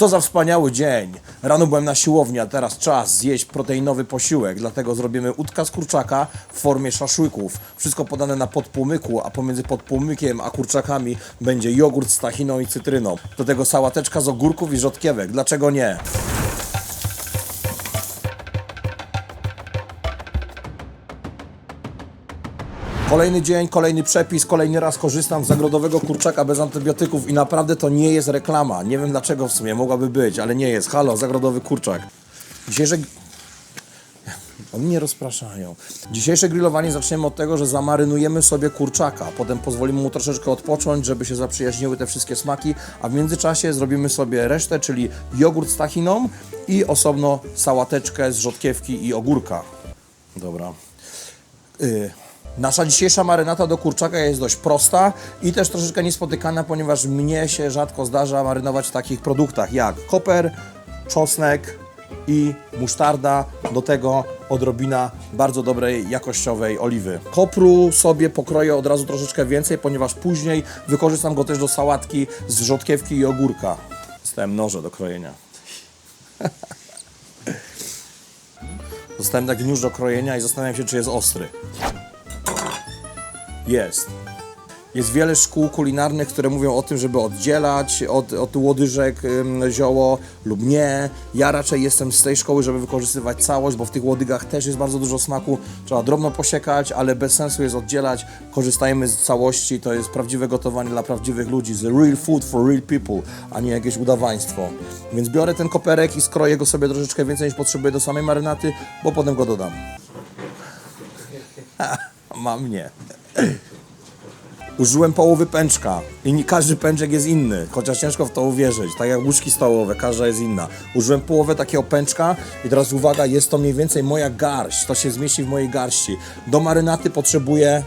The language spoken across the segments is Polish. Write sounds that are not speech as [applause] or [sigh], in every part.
Co za wspaniały dzień! Rano byłem na siłowni, a teraz czas zjeść proteinowy posiłek, dlatego zrobimy udka z kurczaka w formie szaszłyków. Wszystko podane na podpłomyku, a pomiędzy podpłomykiem a kurczakami będzie jogurt z tachiną i cytryną. Do tego sałateczka z ogórków i rzodkiewek. Dlaczego nie? Kolejny dzień, kolejny przepis, kolejny raz korzystam z zagrodowego kurczaka bez antybiotyków i naprawdę to nie jest reklama. Nie wiem dlaczego w sumie, mogłaby być, ale nie jest. Halo, zagrodowy kurczak. Dzisiejsze... [laughs] Oni mnie rozpraszają. Dzisiejsze grillowanie zaczniemy od tego, że zamarynujemy sobie kurczaka. Potem pozwolimy mu troszeczkę odpocząć, żeby się zaprzyjaźniły te wszystkie smaki, a w międzyczasie zrobimy sobie resztę, czyli jogurt z tachiną i osobno sałateczkę z rzodkiewki i ogórka. Dobra. Y, Nasza dzisiejsza marynata do kurczaka jest dość prosta i też troszeczkę niespotykana, ponieważ mnie się rzadko zdarza marynować w takich produktach jak koper, czosnek i musztarda, do tego odrobina bardzo dobrej, jakościowej oliwy. Kopru sobie pokroję od razu troszeczkę więcej, ponieważ później wykorzystam go też do sałatki z rzodkiewki i ogórka. Dostałem noże do krojenia. [laughs] Dostałem taki nóż do krojenia i zastanawiam się, czy jest ostry. Jest. Jest wiele szkół kulinarnych, które mówią o tym, żeby oddzielać od, od łodyżek ym, zioło lub nie. Ja raczej jestem z tej szkoły, żeby wykorzystywać całość, bo w tych łodygach też jest bardzo dużo smaku. Trzeba drobno posiekać, ale bez sensu jest oddzielać. Korzystajmy z całości, to jest prawdziwe gotowanie dla prawdziwych ludzi, z real food for real people, a nie jakieś udawaństwo. Więc biorę ten koperek i skroję go sobie troszeczkę więcej niż potrzebuję do samej marynaty, bo potem go dodam. [laughs] Mam mnie. Użyłem połowy pęczka i nie każdy pęczek jest inny, chociaż ciężko w to uwierzyć, tak jak łyżki stołowe, każda jest inna. Użyłem połowę takiego pęczka i teraz uwaga, jest to mniej więcej moja garść, to się zmieści w mojej garści. Do marynaty potrzebuję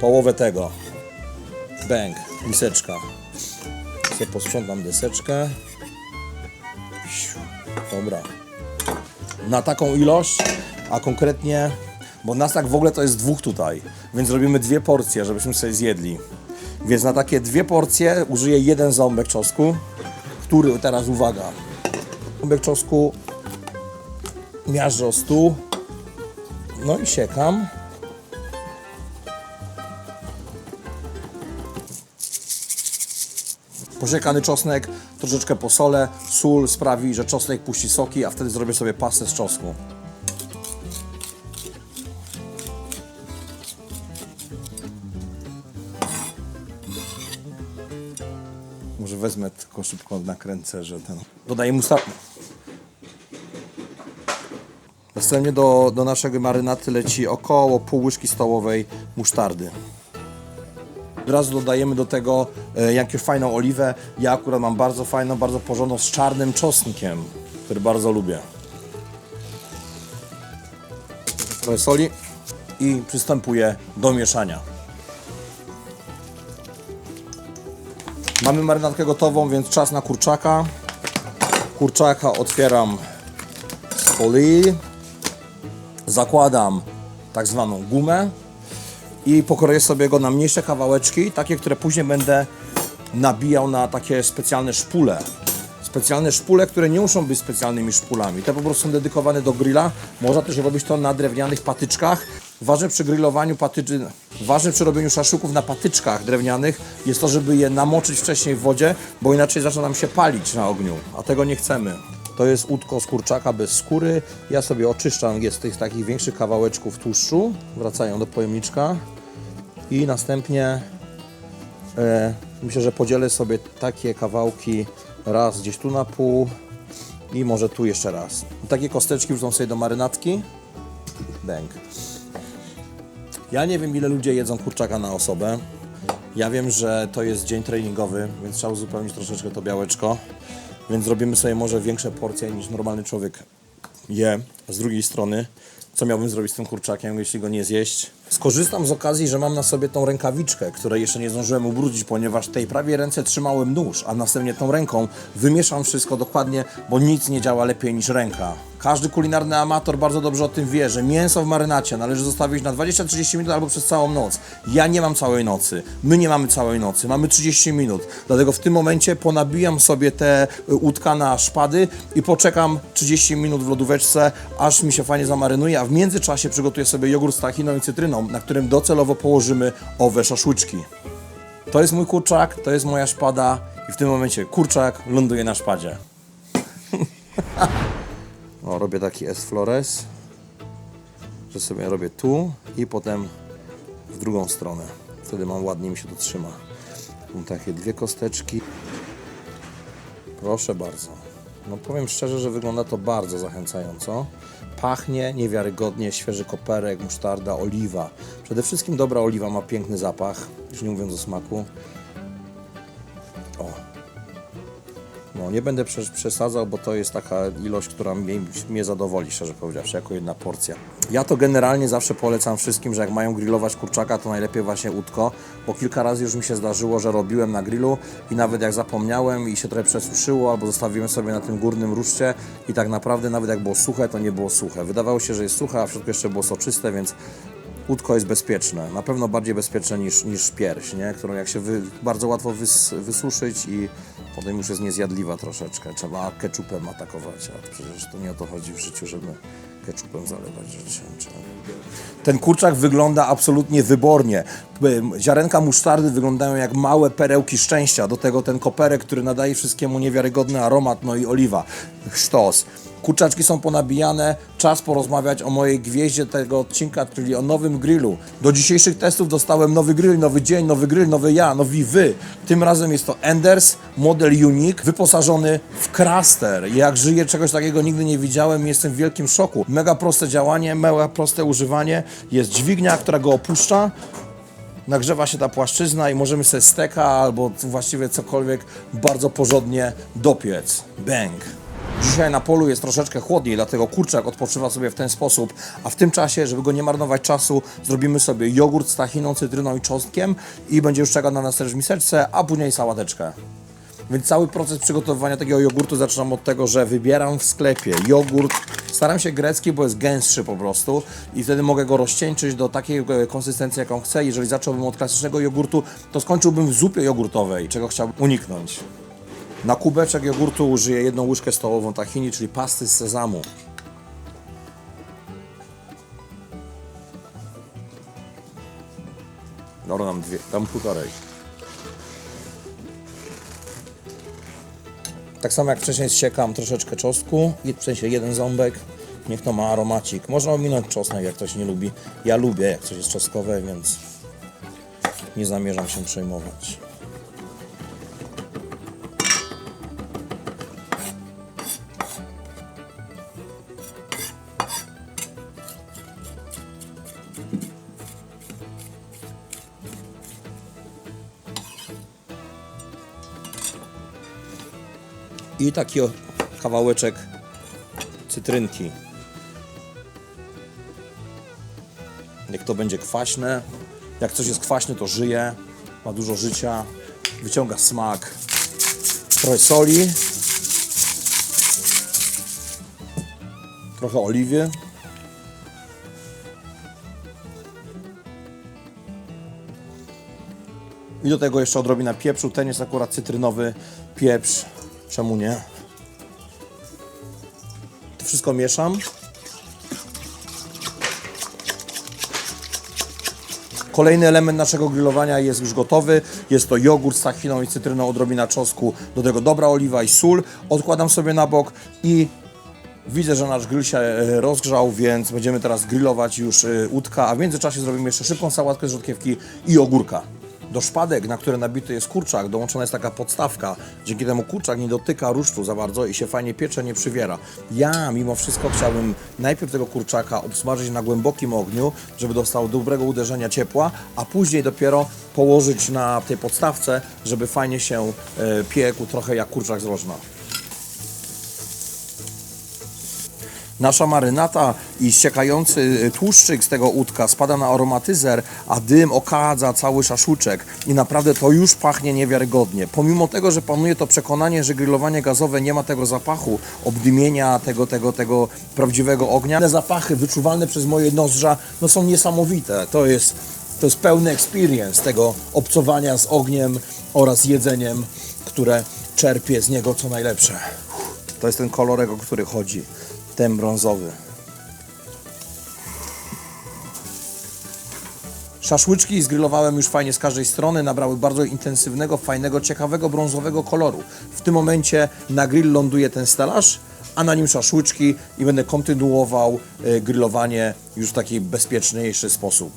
połowę tego. Bęk, miseczka. Sobie posprzątam deseczkę. Dobra. Na taką ilość, a konkretnie, bo nas tak w ogóle to jest dwóch tutaj, więc robimy dwie porcje, żebyśmy sobie zjedli. Więc na takie dwie porcje użyję jeden ząbek czosnku, który teraz uwaga. Ząbek czosnku miażdżę o stół, no i siekam. Posiekany czosnek, troszeczkę posolę, sól sprawi, że czosnek puści soki, a wtedy zrobię sobie pastę z czosnku. Wezmę tylko szybko nakręcę, że ten... Dodaję mu sta... Następnie do, do naszego marynaty leci około pół łyżki stołowej musztardy. Od razu dodajemy do tego e, jakąś fajną oliwę. Ja akurat mam bardzo fajną, bardzo porządną z czarnym czosnkiem, który bardzo lubię. Trochę soli i przystępuję do mieszania. Mamy marynatkę gotową, więc czas na kurczaka. Kurczaka otwieram z folii. Zakładam tak zwaną gumę i pokroję sobie go na mniejsze kawałeczki, takie, które później będę nabijał na takie specjalne szpule. Specjalne szpule, które nie muszą być specjalnymi szpulami. Te po prostu są dedykowane do grilla. Można też robić to na drewnianych patyczkach. Ważne przy grillowaniu patyczy... Ważne przy robieniu szaszłyków na patyczkach drewnianych jest to, żeby je namoczyć wcześniej w wodzie, bo inaczej zaczyna nam się palić na ogniu, a tego nie chcemy. To jest łódko z kurczaka bez skóry. Ja sobie oczyszczam je z tych takich większych kawałeczków tłuszczu. Wracają do pojemniczka. I następnie e, myślę, że podzielę sobie takie kawałki raz gdzieś tu na pół i może tu jeszcze raz. Takie kosteczki wrzucą sobie do marynatki. Bęk. Ja nie wiem ile ludzie jedzą kurczaka na osobę. Ja wiem, że to jest dzień treningowy, więc trzeba uzupełnić troszeczkę to białeczko. Więc zrobimy sobie może większe porcje niż normalny człowiek je. Z drugiej strony, co miałbym zrobić z tym kurczakiem, jeśli go nie zjeść? Skorzystam z okazji, że mam na sobie tą rękawiczkę, której jeszcze nie zdążyłem ubrudzić, ponieważ tej prawie ręce trzymałem nóż, a następnie tą ręką wymieszam wszystko dokładnie, bo nic nie działa lepiej niż ręka. Każdy kulinarny amator bardzo dobrze o tym wie, że mięso w marynacie należy zostawić na 20-30 minut albo przez całą noc. Ja nie mam całej nocy. My nie mamy całej nocy. Mamy 30 minut. Dlatego w tym momencie ponabijam sobie te y, łódka na szpady i poczekam 30 minut w lodóweczce, aż mi się fajnie zamarynuje, a w międzyczasie przygotuję sobie jogurt z tachiną i cytryną, na którym docelowo położymy owe szaszłyczki. To jest mój kurczak, to jest moja szpada i w tym momencie kurczak ląduje na szpadzie. [laughs] o, robię taki S Flores, że sobie robię tu i potem w drugą stronę. Wtedy mam ładnie mi się to trzyma. Mam takie dwie kosteczki. Proszę bardzo. No powiem szczerze, że wygląda to bardzo zachęcająco. Pachnie niewiarygodnie, świeży koperek, musztarda, oliwa. Przede wszystkim dobra oliwa ma piękny zapach, już nie mówiąc o smaku. Nie będę przes- przesadzał, bo to jest taka ilość, która mnie, mnie zadowoli, szczerze powiedziawszy, jako jedna porcja. Ja to generalnie zawsze polecam wszystkim, że jak mają grillować kurczaka, to najlepiej właśnie łódko, bo kilka razy już mi się zdarzyło, że robiłem na grillu i nawet jak zapomniałem i się trochę przesuszyło, albo zostawiłem sobie na tym górnym ruszcie i tak naprawdę nawet jak było suche, to nie było suche. Wydawało się, że jest suche, a w środku jeszcze było soczyste, więc Łódko jest bezpieczne, na pewno bardziej bezpieczne niż, niż pierś, nie? którą jak się wy, bardzo łatwo wys, wysuszyć i potem już jest niezjadliwa troszeczkę. Trzeba ketchupem atakować, a przecież to nie o to chodzi w życiu, żeby ketchupem zalewać. Trzeba- Ten kurczak wygląda absolutnie wybornie. Ziarenka musztardy wyglądają jak małe perełki szczęścia. Do tego ten koperek, który nadaje wszystkiemu niewiarygodny aromat, no i oliwa. Sztos. Kurczaczki są ponabijane, czas porozmawiać o mojej gwieździe tego odcinka, czyli o nowym grillu. Do dzisiejszych testów dostałem nowy grill, nowy dzień, nowy grill, nowy ja, nowi wy. Tym razem jest to Enders model Unique, wyposażony w Craster. Jak żyję czegoś takiego nigdy nie widziałem, jestem w wielkim szoku. Mega proste działanie, mega proste używanie. Jest dźwignia, która go opuszcza, nagrzewa się ta płaszczyzna i możemy sobie steka albo właściwie cokolwiek bardzo porządnie dopiec. Bang! Dzisiaj na polu jest troszeczkę chłodniej, dlatego kurczak odpoczywa sobie w ten sposób, a w tym czasie, żeby go nie marnować czasu, zrobimy sobie jogurt z tachiną, cytryną i czosnkiem i będzie już czekał na nas też w miseczce, a później sałateczkę. Więc cały proces przygotowywania takiego jogurtu zaczynam od tego, że wybieram w sklepie jogurt. Staram się grecki, bo jest gęstszy po prostu i wtedy mogę go rozcieńczyć do takiej e, konsystencji, jaką chcę. Jeżeli zacząłbym od klasycznego jogurtu, to skończyłbym w zupie jogurtowej, czego chciałbym uniknąć. Na kubeczek jogurtu użyję jedną łyżkę stołową tahini, czyli pasty z sezamu. Dobra, dam dwie, dam półtorej. Tak samo jak wcześniej zsiekam troszeczkę czosnku, w sensie jeden ząbek, niech to ma aromacik. Można ominąć czosnek, jak ktoś nie lubi. Ja lubię, jak coś jest czosnkowe, więc nie zamierzam się przejmować. I taki kawałeczek cytrynki. Jak to będzie kwaśne, jak coś jest kwaśne, to żyje, ma dużo życia, wyciąga smak. Trochę soli, trochę oliwy. I do tego jeszcze odrobina pieprzu. Ten jest akurat cytrynowy pieprz. Czemu nie? To wszystko mieszam. Kolejny element naszego grillowania jest już gotowy. Jest to jogurt z tachiną i cytryną, odrobina czosnku, do tego dobra oliwa i sól. Odkładam sobie na bok i widzę, że nasz grill się e, rozgrzał, więc będziemy teraz grillować już e, łódka, a w międzyczasie zrobimy jeszcze szybką sałatkę z rzodkiewki i ogórka. Do szpadek, na które nabity jest kurczak, dołączona jest taka podstawka. Dzięki temu kurczak nie dotyka rusztu za bardzo i się fajnie piecze, nie przywiera. Ja mimo wszystko chciałbym najpierw tego kurczaka obsmażyć na głębokim ogniu, żeby dostał dobrego uderzenia ciepła, a później dopiero położyć na tej podstawce, żeby fajnie się e, piekł, trochę jak kurczak z rożna. Nasza marynata i ściekający y, tłuszczyk z tego łódka spada na aromatyzer, a dym okadza cały szaszłuczek i naprawdę to już pachnie niewiarygodnie. Pomimo tego, że panuje to przekonanie, że grillowanie gazowe nie ma tego zapachu, obdymienia, tego, tego, tego prawdziwego ognia, te zapachy wyczuwalne przez moje nozdrza no są niesamowite. To jest, to jest pełny experience tego obcowania z ogniem oraz jedzeniem, które czerpie z niego co najlepsze. To jest ten kolorek, o który chodzi. Ten brązowy. Szaszłyczki zgrillowałem już fajnie z każdej strony, nabrały bardzo intensywnego, fajnego, ciekawego, brązowego koloru. W tym momencie na grill ląduje ten stelaż, a na nim szaszłyczki i będę kontynuował y, grillowanie już w taki bezpieczniejszy sposób.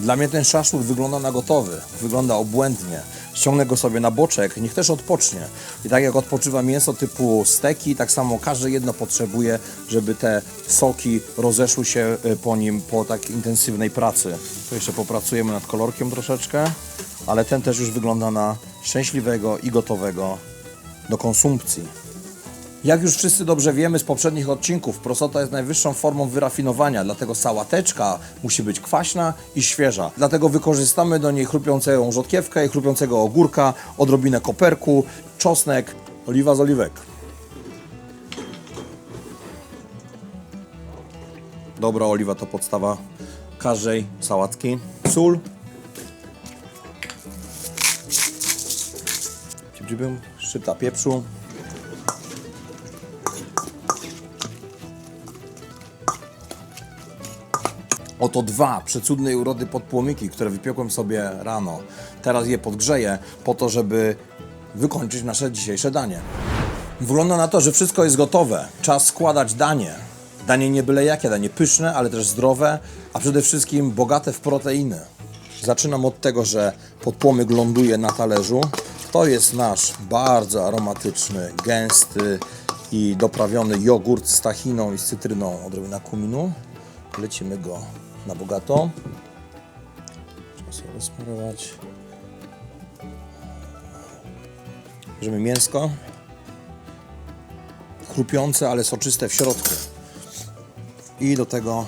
Dla mnie ten szaszłyk wygląda na gotowy, wygląda obłędnie. Ściągnę go sobie na boczek, niech też odpocznie. I tak jak odpoczywa mięso typu steki, tak samo każde jedno potrzebuje, żeby te soki rozeszły się y, po nim po tak intensywnej pracy. Tu jeszcze popracujemy nad kolorkiem troszeczkę, ale ten też już wygląda na szczęśliwego i gotowego do konsumpcji. Jak już wszyscy dobrze wiemy z poprzednich odcinków, prosota jest najwyższą formą wyrafinowania, dlatego sałateczka musi być kwaśna i świeża. Dlatego wykorzystamy do niej chrupiącą rzodkiewkę chrupiącego ogórka, odrobinę koperku, czosnek, oliwa z oliwek. Dobra oliwa to podstawa każdej sałatki. Sól. Szczypta pieprzu. Oto dwa przecudnej urody podpłomyki, które wypiekłem sobie rano. Teraz je podgrzeję po to, żeby wykończyć nasze dzisiejsze danie. Wygląda na to, że wszystko jest gotowe. Czas składać danie. Danie nie byle jakie, danie pyszne, ale też zdrowe, a przede wszystkim bogate w proteiny. Zaczynam od tego, że podpłomyk ląduje na talerzu. To jest nasz bardzo aromatyczny, gęsty i doprawiony jogurt z tachiną i z cytryną, odrobina kuminu. Lecimy go na bogato. Trzeba sobie rozsmarować. Bierzemy mięsko. Chrupiące, ale soczyste w środku. I do tego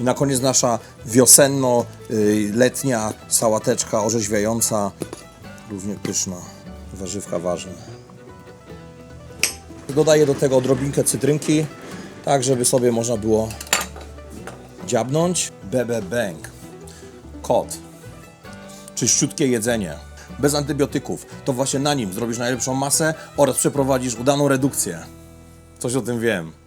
na koniec nasza wiosenno-letnia sałateczka orzeźwiająca, równie pyszna, warzywka ważne. Dodaję do tego odrobinkę cytrynki, tak żeby sobie można było dziabnąć. Bebe Bang. Kot. Czyściutkie jedzenie. Bez antybiotyków. To właśnie na nim zrobisz najlepszą masę oraz przeprowadzisz udaną redukcję. Coś o tym wiem.